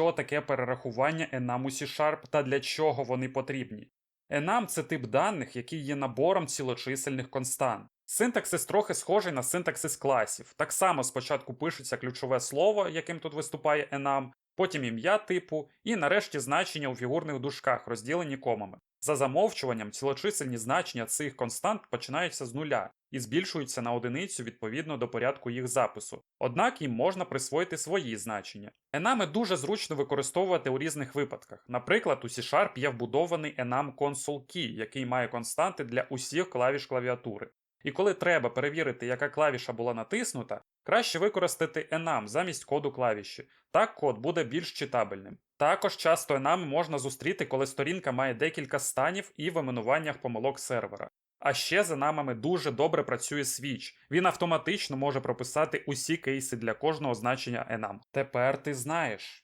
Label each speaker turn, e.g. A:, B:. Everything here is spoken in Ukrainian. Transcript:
A: що таке перерахування enum C-Sharp та для чого вони потрібні. Enum – це тип даних, який є набором цілочисельних констант. Синтаксис трохи схожий на синтаксис класів. Так само спочатку пишеться ключове слово, яким тут виступає enum, потім ім'я типу, і нарешті значення у фігурних дужках, розділені комами. За замовчуванням, цілочисельні значення цих констант починаються з нуля і збільшуються на одиницю відповідно до порядку їх запису. Однак їм можна присвоїти свої значення. Енами дуже зручно використовувати у різних випадках. Наприклад, у C-Sharp є вбудований enum console key, який має константи для усіх клавіш клавіатури. І коли треба перевірити, яка клавіша була натиснута, краще використати enum замість коду клавіші. Так код буде більш читабельним. Також часто enum можна зустріти, коли сторінка має декілька станів і в іменуваннях помилок сервера. А ще за намами дуже добре працює Switch. Він автоматично може прописати усі кейси для кожного значення enum. Тепер ти знаєш.